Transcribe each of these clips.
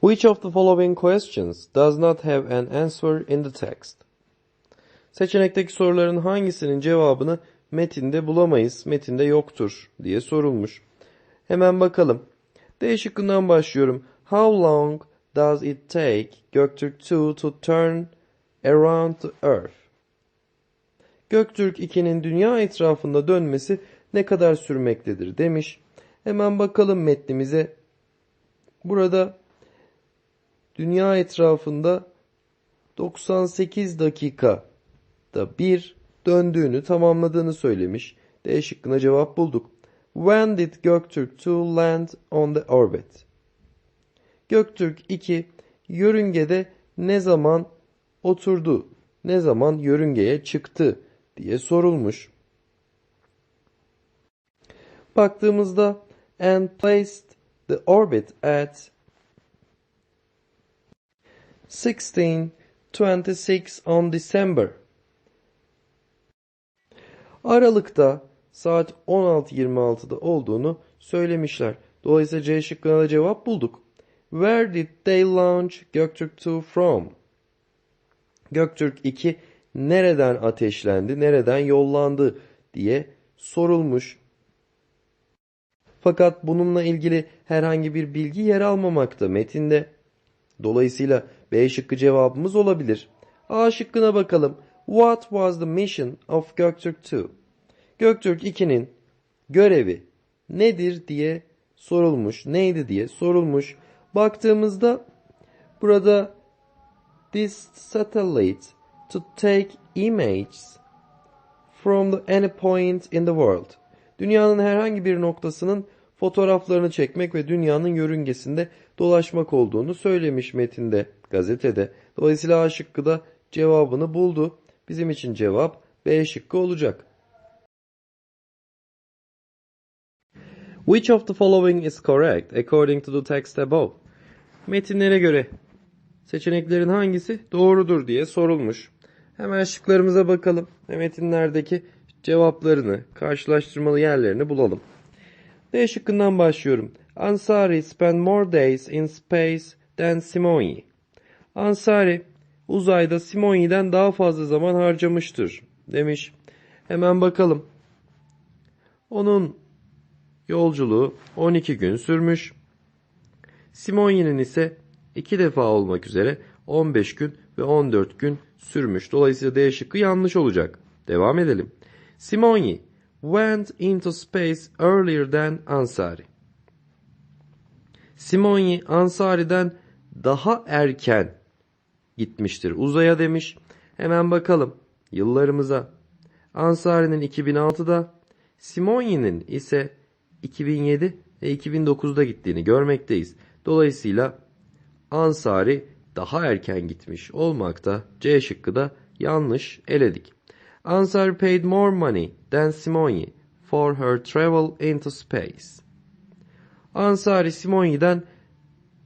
Which of the following questions does not have an answer in the text? Seçenekteki soruların hangisinin cevabını metinde bulamayız, metinde yoktur diye sorulmuş. Hemen bakalım. D şıkkından başlıyorum. How long does it take Göktürk 2 to turn around the earth? Göktürk 2'nin dünya etrafında dönmesi ne kadar sürmektedir demiş. Hemen bakalım metnimize. Burada dünya etrafında 98 dakika da bir döndüğünü tamamladığını söylemiş. D şıkkına cevap bulduk. When did Göktürk 2 land on the orbit? Göktürk 2 yörüngede ne zaman oturdu? Ne zaman yörüngeye çıktı diye sorulmuş. Baktığımızda and placed the orbit at 1626 on December. Aralıkta saat 16.26'da olduğunu söylemişler. Dolayısıyla C şıkkına da cevap bulduk. Where did they launch Göktürk 2 from? Göktürk 2 nereden ateşlendi, nereden yollandı diye sorulmuş. Fakat bununla ilgili herhangi bir bilgi yer almamakta metinde. Dolayısıyla B şıkkı cevabımız olabilir. A şıkkına bakalım. What was the mission of Göktürk 2? Göktürk 2'nin görevi nedir diye sorulmuş. Neydi diye sorulmuş. Baktığımızda burada this satellite to take images from any point in the world. Dünyanın herhangi bir noktasının fotoğraflarını çekmek ve dünyanın yörüngesinde dolaşmak olduğunu söylemiş metinde, gazetede. Dolayısıyla A şıkkı da cevabını buldu. Bizim için cevap B şıkkı olacak. Which of the following is correct according to the text above? Metinlere göre seçeneklerin hangisi doğrudur diye sorulmuş. Hemen şıklarımıza bakalım ve metinlerdeki cevaplarını, karşılaştırmalı yerlerini bulalım. D şıkkından başlıyorum. Ansari spent more days in space than Simoni. Ansari uzayda Simoni'den daha fazla zaman harcamıştır demiş. Hemen bakalım. Onun yolculuğu 12 gün sürmüş. Simoni'nin ise iki defa olmak üzere 15 gün ve 14 gün sürmüş. Dolayısıyla D şıkkı yanlış olacak. Devam edelim. Simoni went into space earlier than Ansari. Simoni Ansari'den daha erken gitmiştir uzaya demiş. Hemen bakalım yıllarımıza. Ansari'nin 2006'da, Simoni'nin ise 2007 ve 2009'da gittiğini görmekteyiz. Dolayısıyla Ansari daha erken gitmiş olmakta. C şıkkı da yanlış eledik. Ansari paid more money than Simoni for her travel into space. Ansari Simoni'den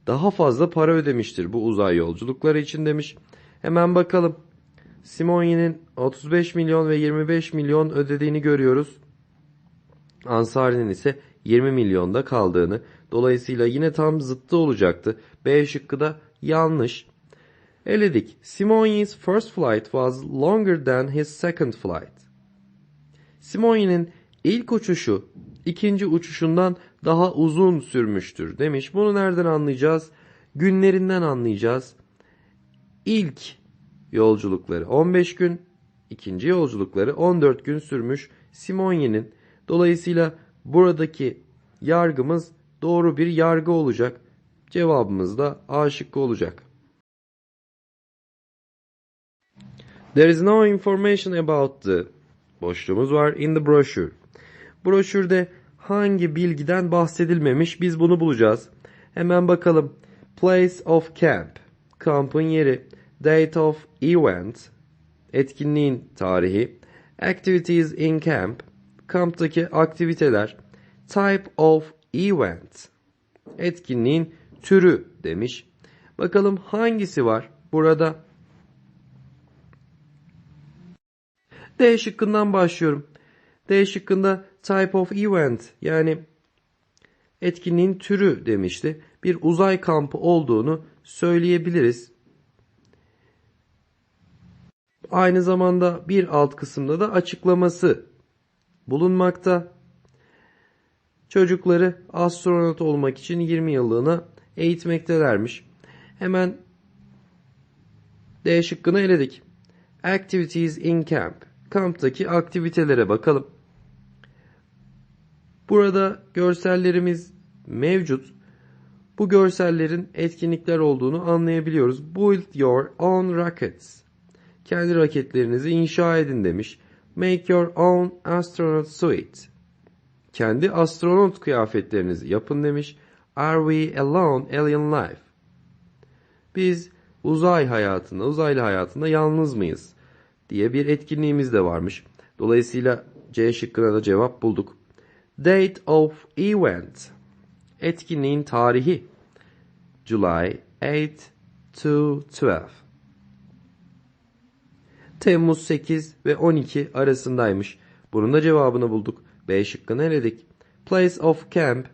daha fazla para ödemiştir bu uzay yolculukları için demiş. Hemen bakalım. Simoni'nin 35 milyon ve 25 milyon ödediğini görüyoruz. Ansari'nin ise 20 milyonda kaldığını. Dolayısıyla yine tam zıttı olacaktı. B şıkkı da yanlış. Eledik. Simoni's first flight was longer than his second flight. Simoni'nin ilk uçuşu ikinci uçuşundan daha uzun sürmüştür demiş. Bunu nereden anlayacağız? Günlerinden anlayacağız. İlk yolculukları 15 gün, ikinci yolculukları 14 gün sürmüş Simoni'nin. Dolayısıyla buradaki yargımız doğru bir yargı olacak. Cevabımız da A şıkkı olacak. There is no information about the boşluğumuz var in the brochure. Broşürde hangi bilgiden bahsedilmemiş biz bunu bulacağız. Hemen bakalım. Place of camp. Kampın yeri. Date of event. Etkinliğin tarihi. Activities in camp. Kamptaki aktiviteler. Type of event. Etkinliğin türü demiş. Bakalım hangisi var? Burada D şıkkından başlıyorum. D şıkkında type of event yani Etkinliğin türü demişti. Bir uzay kampı olduğunu söyleyebiliriz. Aynı zamanda bir alt kısımda da açıklaması bulunmakta. Çocukları astronot olmak için 20 yıllığına eğitmektelermiş. Hemen D şıkkını eledik. Activities in camp. Kamptaki aktivitelere bakalım. Burada görsellerimiz mevcut. Bu görsellerin etkinlikler olduğunu anlayabiliyoruz. Build your own rockets. Kendi raketlerinizi inşa edin demiş. Make your own astronaut suit. Kendi astronot kıyafetlerinizi yapın demiş. Are we alone alien life? Biz uzay hayatında, uzaylı hayatında yalnız mıyız? diye bir etkinliğimiz de varmış. Dolayısıyla C şıkkına da cevap bulduk. Date of event. Etkinliğin tarihi. July 8 to 12. Temmuz 8 ve 12 arasındaymış. Bunun da cevabını bulduk. B şıkkını eledik. Place of camp.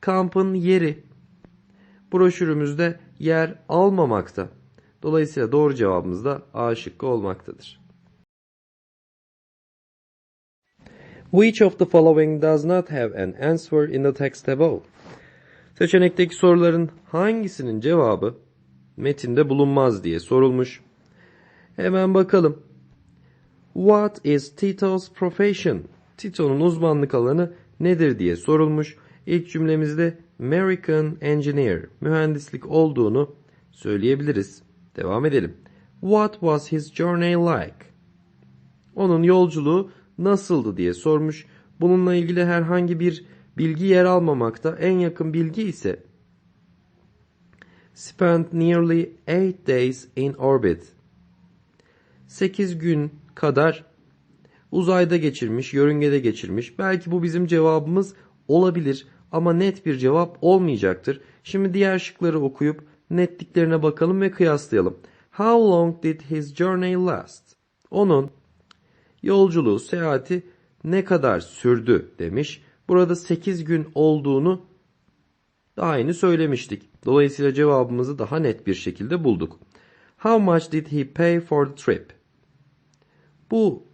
Kampın yeri. Broşürümüzde yer almamakta. Dolayısıyla doğru cevabımız da A şıkkı olmaktadır. Which of the following does not have an answer in the text above? Seçenekteki soruların hangisinin cevabı metinde bulunmaz diye sorulmuş. Hemen bakalım. What is Tito's profession? Tito'nun uzmanlık alanı nedir diye sorulmuş. İlk cümlemizde American Engineer, mühendislik olduğunu söyleyebiliriz. Devam edelim. What was his journey like? Onun yolculuğu nasıldı diye sormuş. Bununla ilgili herhangi bir bilgi yer almamakta. En yakın bilgi ise spent nearly 8 days in orbit. 8 gün kadar uzayda geçirmiş, yörüngede geçirmiş. Belki bu bizim cevabımız olabilir ama net bir cevap olmayacaktır. Şimdi diğer şıkları okuyup netliklerine bakalım ve kıyaslayalım. How long did his journey last? Onun yolculuğu, seyahati ne kadar sürdü demiş. Burada 8 gün olduğunu daha yeni söylemiştik. Dolayısıyla cevabımızı daha net bir şekilde bulduk. How much did he pay for the trip? Bu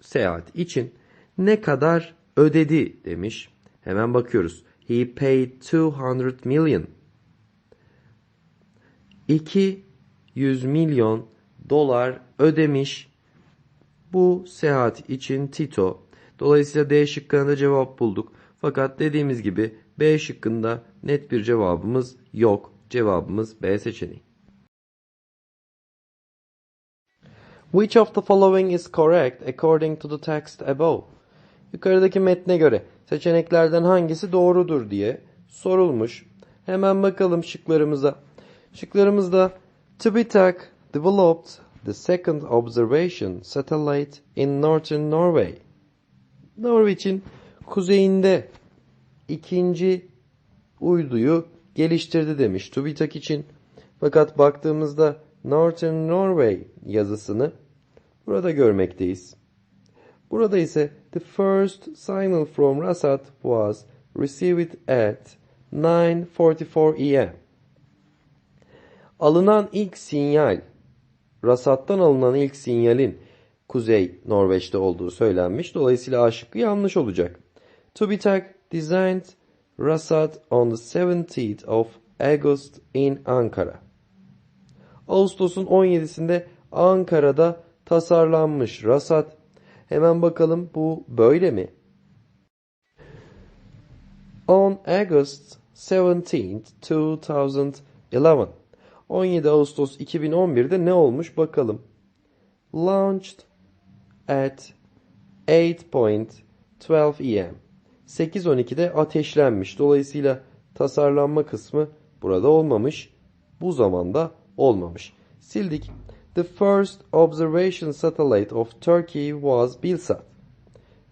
seyahat için ne kadar ödedi demiş. Hemen bakıyoruz. He paid 200 million. 200 milyon dolar ödemiş bu seyahat için Tito. Dolayısıyla D şıkkına cevap bulduk. Fakat dediğimiz gibi B şıkkında net bir cevabımız yok. Cevabımız B seçeneği. Which of the following is correct according to the text above? Yukarıdaki metne göre seçeneklerden hangisi doğrudur diye sorulmuş. Hemen bakalım şıklarımıza. Şıklarımızda TÜBİTAK developed the second observation satellite in northern Norway. Norveç'in kuzeyinde ikinci uyduyu geliştirdi demiş TÜBİTAK için. Fakat baktığımızda Northern Norway yazısını burada görmekteyiz. Burada ise the first signal from Rasat was received at 9.44 am. Alınan ilk sinyal, Rasat'tan alınan ilk sinyalin Kuzey Norveç'te olduğu söylenmiş. Dolayısıyla A yanlış olacak. TÜBİTAK designed Rasat on the 17th of August in Ankara. Ağustos'un 17'sinde Ankara'da tasarlanmış Rasat. Hemen bakalım bu böyle mi? On August 17th, 2011. 17 Ağustos 2011'de ne olmuş bakalım. Launched at 8.12 am. 8.12'de ateşlenmiş. Dolayısıyla tasarlanma kısmı burada olmamış. Bu zamanda olmamış. Sildik. The first observation satellite of Turkey was Bilsat.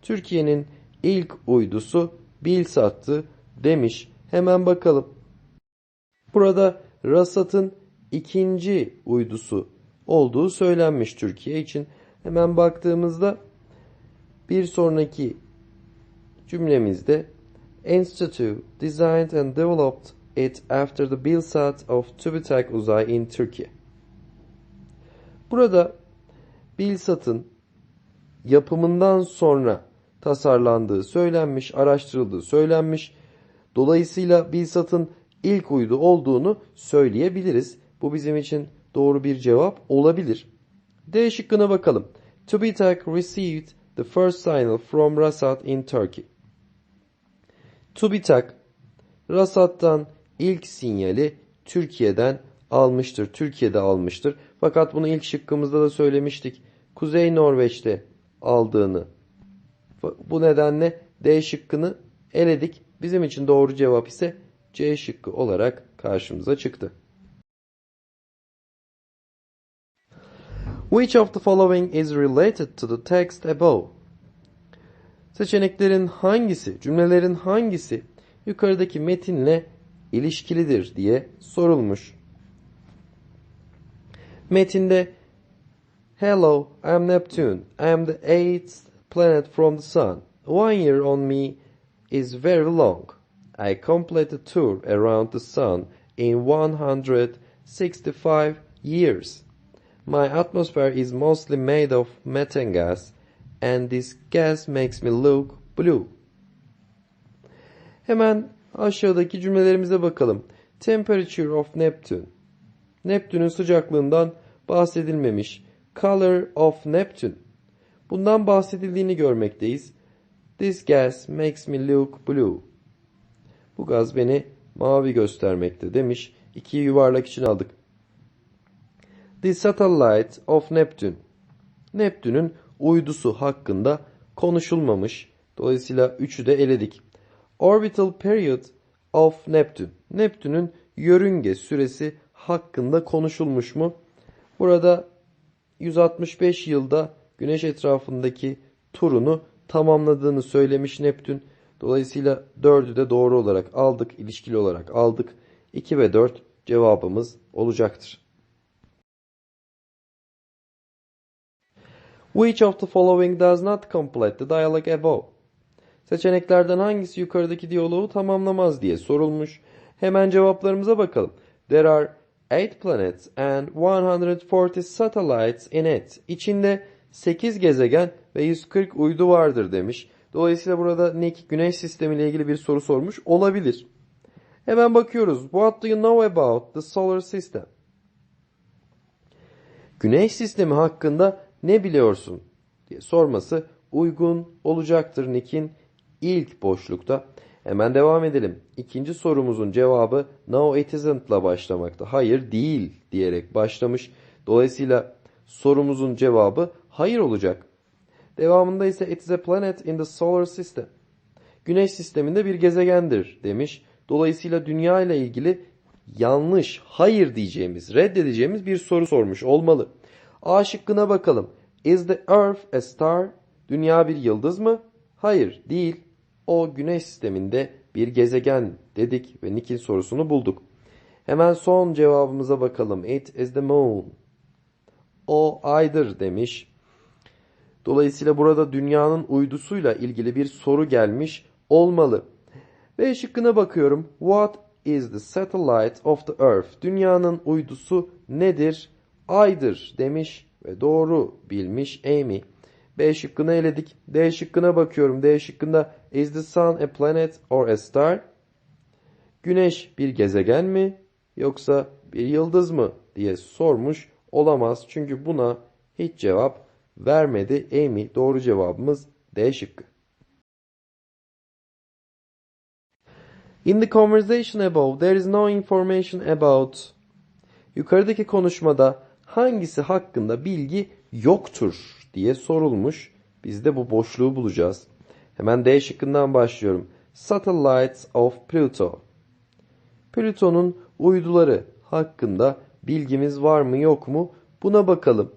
Türkiye'nin ilk uydusu Bilsat'tı demiş. Hemen bakalım. Burada Rasat'ın ikinci uydusu olduğu söylenmiş Türkiye için. Hemen baktığımızda bir sonraki cümlemizde Institute designed and developed it after the Bilsat of TÜBİTAK Uzay in Turkey. Burada Bilsat'ın yapımından sonra tasarlandığı söylenmiş, araştırıldığı söylenmiş. Dolayısıyla Bilsat'ın ilk uydu olduğunu söyleyebiliriz. Bu bizim için doğru bir cevap olabilir. D şıkkına bakalım. TÜBİTAK received the first signal from Rasat in Turkey. TÜBİTAK Rasat'tan ilk sinyali Türkiye'den almıştır. Türkiye'de almıştır. Fakat bunu ilk şıkkımızda da söylemiştik. Kuzey Norveç'te aldığını. Bu nedenle D şıkkını eledik. Bizim için doğru cevap ise C şıkkı olarak karşımıza çıktı. Which of the following is related to the text above? Seçeneklerin hangisi, cümlelerin hangisi yukarıdaki metinle ilişkilidir diye sorulmuş. Metinde Hello, I'm Neptune. I'm the eighth planet from the sun. One year on me is very long. I complete a tour around the sun in 165 years. My atmosphere is mostly made of methane gas and this gas makes me look blue. Hemen aşağıdaki cümlelerimize bakalım. Temperature of Neptune. Neptün'ün sıcaklığından bahsedilmemiş. Color of Neptune. Bundan bahsedildiğini görmekteyiz. This gas makes me look blue. Bu gaz beni mavi göstermekte demiş. İki yuvarlak için aldık. The satellite of Neptune. Neptün'ün uydusu hakkında konuşulmamış. Dolayısıyla üçü de eledik. Orbital period of Neptune. Neptün'ün yörünge süresi hakkında konuşulmuş mu? Burada 165 yılda Güneş etrafındaki turunu tamamladığını söylemiş Neptün. Dolayısıyla 4'ü de doğru olarak aldık, ilişkili olarak aldık. 2 ve 4 cevabımız olacaktır. Which of the following does not complete the dialogue above? Seçeneklerden hangisi yukarıdaki diyaloğu tamamlamaz diye sorulmuş. Hemen cevaplarımıza bakalım. There are 8 planets and 140 satellites in it. İçinde 8 gezegen ve 140 uydu vardır demiş. Dolayısıyla burada Nick güneş sistemi ile ilgili bir soru sormuş olabilir. Hemen bakıyoruz. What do you know about the solar system? Güneş sistemi hakkında ne biliyorsun diye sorması uygun olacaktır Nick'in ilk boşlukta. Hemen devam edelim. İkinci sorumuzun cevabı no it isn't'la başlamakta. Hayır değil diyerek başlamış. Dolayısıyla sorumuzun cevabı hayır olacak. Devamında ise it is a planet in the solar system. Güneş sisteminde bir gezegendir demiş. Dolayısıyla dünya ile ilgili yanlış, hayır diyeceğimiz, reddedeceğimiz bir soru sormuş olmalı. A şıkkına bakalım. Is the earth a star? Dünya bir yıldız mı? Hayır, değil. O güneş sisteminde bir gezegen dedik ve Nick'in sorusunu bulduk. Hemen son cevabımıza bakalım. It is the moon. O aydır demiş. Dolayısıyla burada dünyanın uydusuyla ilgili bir soru gelmiş olmalı. B şıkkına bakıyorum. What is the satellite of the earth? Dünyanın uydusu nedir? Aydır demiş ve doğru bilmiş Amy. B şıkkını eledik. D şıkkına bakıyorum. D şıkkında is the sun a planet or a star? Güneş bir gezegen mi yoksa bir yıldız mı diye sormuş olamaz. Çünkü buna hiç cevap vermedi. Amy doğru cevabımız D şıkkı. In the conversation above there is no information about Yukarıdaki konuşmada hangisi hakkında bilgi yoktur diye sorulmuş. Biz de bu boşluğu bulacağız. Hemen D şıkkından başlıyorum. Satellites of Pluto. Plüton'un uyduları hakkında bilgimiz var mı yok mu? Buna bakalım.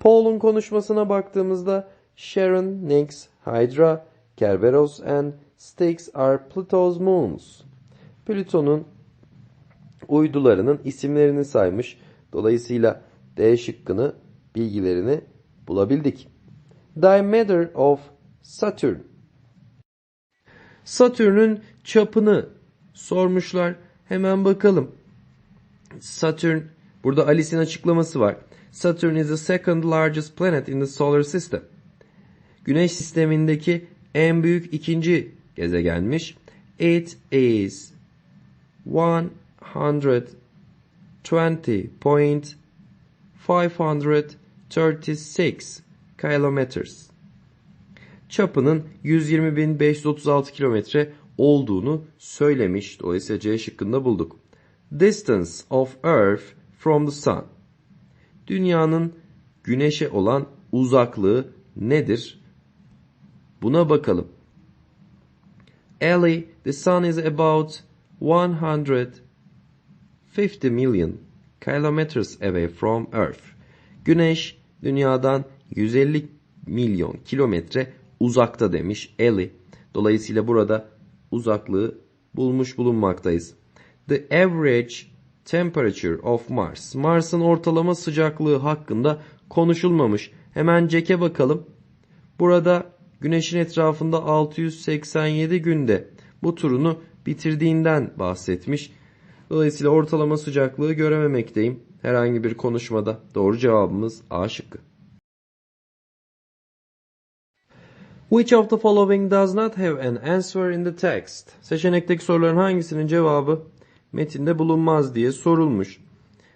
Paul'un konuşmasına baktığımızda Sharon, Nix, Hydra, Kerberos and Styx are Pluto's moons. Plüton'un uydularının isimlerini saymış. Dolayısıyla D şıkkını bilgilerini bulabildik. Diameter of Saturn. Satürn'ün çapını sormuşlar. Hemen bakalım. Saturn, burada Alice'in açıklaması var. Saturn is the second largest planet in the solar system. Güneş sistemindeki en büyük ikinci gezegenmiş. It is 120.536 kilometers. Çapının 120.536 kilometre olduğunu söylemiş. Dolayısıyla C şıkkında bulduk. Distance of Earth from the Sun. Dünyanın güneşe olan uzaklığı nedir? Buna bakalım. Ellie, the sun is about 150 million kilometers away from Earth. Güneş dünyadan 150 milyon kilometre uzakta demiş Ellie. Dolayısıyla burada uzaklığı bulmuş bulunmaktayız. The average temperature of Mars. Mars'ın ortalama sıcaklığı hakkında konuşulmamış. Hemen Jack'e bakalım. Burada Güneş'in etrafında 687 günde bu turunu bitirdiğinden bahsetmiş. Dolayısıyla ortalama sıcaklığı görememekteyim herhangi bir konuşmada. Doğru cevabımız A şıkkı. Which of the following does not have an answer in the text? Seçenekteki soruların hangisinin cevabı metinde bulunmaz diye sorulmuş.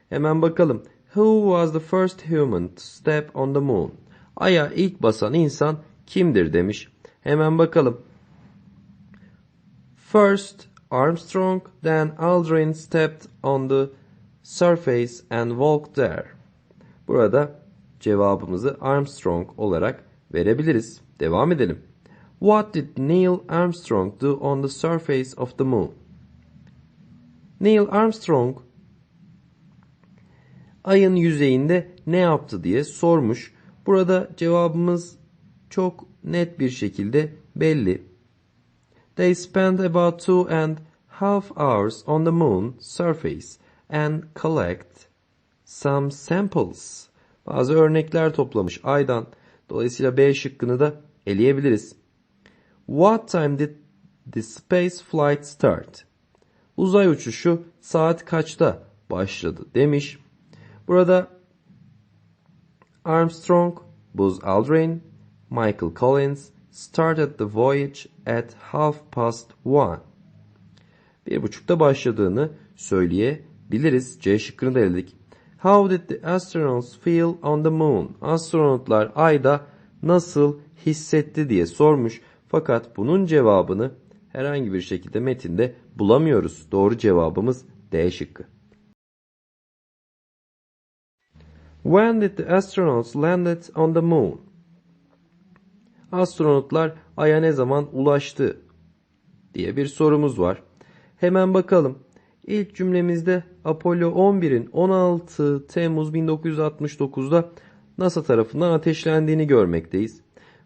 Hemen bakalım. Who was the first human to step on the moon? Ay'a ilk basan insan kimdir demiş. Hemen bakalım. First Armstrong, then Aldrin stepped on the surface and walked there. Burada cevabımızı Armstrong olarak verebiliriz. Devam edelim. What did Neil Armstrong do on the surface of the moon? Neil Armstrong ayın yüzeyinde ne yaptı diye sormuş. Burada cevabımız çok net bir şekilde belli. They spent about two and half hours on the moon surface and collect some samples. Bazı örnekler toplamış aydan. Dolayısıyla B şıkkını da eleyebiliriz. What time did the space flight start? Uzay uçuşu saat kaçta başladı demiş. Burada Armstrong, Buzz Aldrin, Michael Collins started the voyage at half past one. Bir buçukta başladığını söyleyebiliriz. C şıkkını da eledik. How did the astronauts feel on the moon? Astronotlar ayda nasıl hissetti diye sormuş. Fakat bunun cevabını herhangi bir şekilde metinde bulamıyoruz. Doğru cevabımız D şıkkı. When did the astronauts landed on the moon? Astronotlar Ay'a ne zaman ulaştı diye bir sorumuz var. Hemen bakalım. İlk cümlemizde Apollo 11'in 16 Temmuz 1969'da NASA tarafından ateşlendiğini görmekteyiz.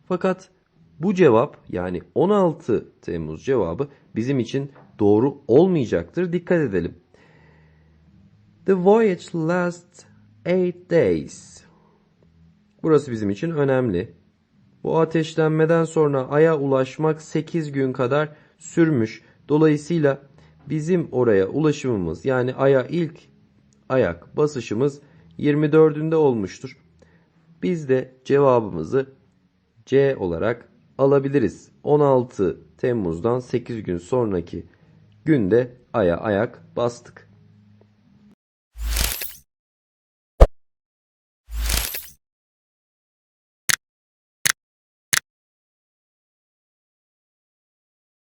Fakat bu cevap yani 16 Temmuz cevabı bizim için doğru olmayacaktır. Dikkat edelim. The voyage lasts 8 days. Burası bizim için önemli. Bu ateşlenmeden sonra Ay'a ulaşmak 8 gün kadar sürmüş. Dolayısıyla bizim oraya ulaşımımız yani Ay'a ilk ayak basışımız 24'ünde olmuştur. Biz de cevabımızı C olarak alabiliriz. 16 Temmuz'dan 8 gün sonraki günde Ay'a ayak bastık.